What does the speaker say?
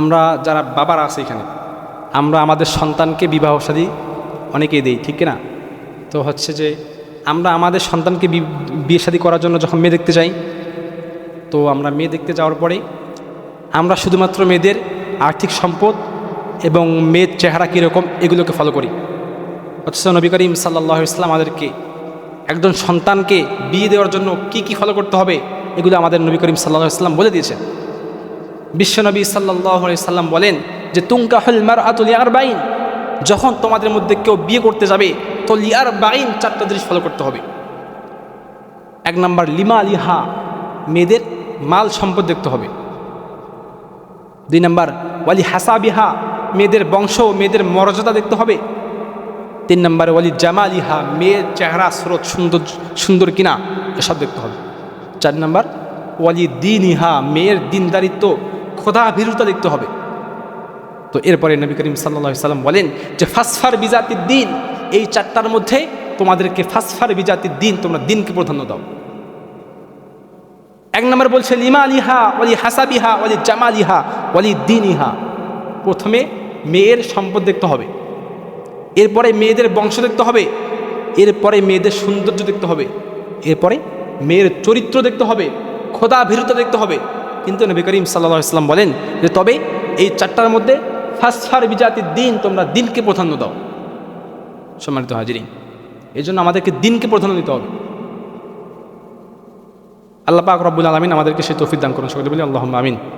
আমরা যারা বাবারা আছে এখানে, আমরা আমাদের সন্তানকে বিবাহ সাদী অনেকেই দিই, ঠিক না তো হচ্ছে যে আমরা আমাদের সন্তানকে বিয়ে শাদী করার জন্য যখন মেয়ে দেখতে যাই, তো আমরা মেয়ে দেখতে যাওয়ার পরে আমরা শুধুমাত্র মেয়েদের আর্থিক সম্পদ এবং মেয়ের চেহারা কীরকম এগুলোকে ফলো করি। অথচ নবী করিম সাল্লাহ ইসলাম আমাদেরকে একজন সন্তানকে বিয়ে দেওয়ার জন্য কি কি ফলো করতে হবে, এগুলো আমাদের নবী করিম সাল্লাহ ইসলাম বলে দিয়েছেন। বিশ্বনবী সাল্লাহ সাল্লাম বলেন যে তুঙ্কা হল মার আতুল ইয়ার বাইন যখন তোমাদের মধ্যে কেউ বিয়ে করতে যাবে, তো লিয়ার বাইন চারটা জিনিস ফলো করতে হবে। এক নম্বর, লিমা লিহা মেয়েদের মাল সম্পদ দেখতে হবে। দুই নম্বর, ওয়ালি হাসা বিহা মেয়েদের বংশ মেয়েদের মর্যাদা দেখতে হবে। তিন নম্বর, ওয়ালি জামাল ইহা মেয়ের চেহারা, স্রোত সুন্দর সুন্দর কিনা, এসব দেখতে হবে। চার নম্বর, ওয়ালি দিন ইহা মেয়ের দিনদারিত্ব খোদা ভীরুতা দেখতে হবে। তো এরপরে নবী করিম সাল্লা সাল্লাম বলেন যে, ফাসফার বিজাতির দিন। এই চারটার মধ্যে তোমাদেরকে ফাসফার বিজাতির দিন তোমরা দিনকে প্রাধান্য দাও। এক নম্বর বলছে লিমা লিহা অলি হাসাবিহা অলি জামালিহা অলি দিন ইহা প্রথমে মেয়ের সম্পদ দেখতে হবে। এরপরে মেয়েদের বংশ দেখতে হবে। এরপরে মেয়েদের সৌন্দর্য দেখতে হবে। এরপরে মেয়ের চরিত্র দেখতে হবে। খোদা ভীরুতা দেখতে হবে। কিন্তু নবী করিম সাল্লা ইসলাম বলেন যে, তবে এই চারটার মধ্যে ফাসফার বিজাতির দিন তোমরা দিনকে প্রাধান্য দাও। সম্মানিত হাজিরিন এই জন্য আমাদেরকে দিনকে প্রাধান্য দিতে হবে। আল্লাহ পাক রব্বুল আলমিন আমাদেরকে সে তৌফিক দান করুন। সকলে বলি আল্লাহ আমিন।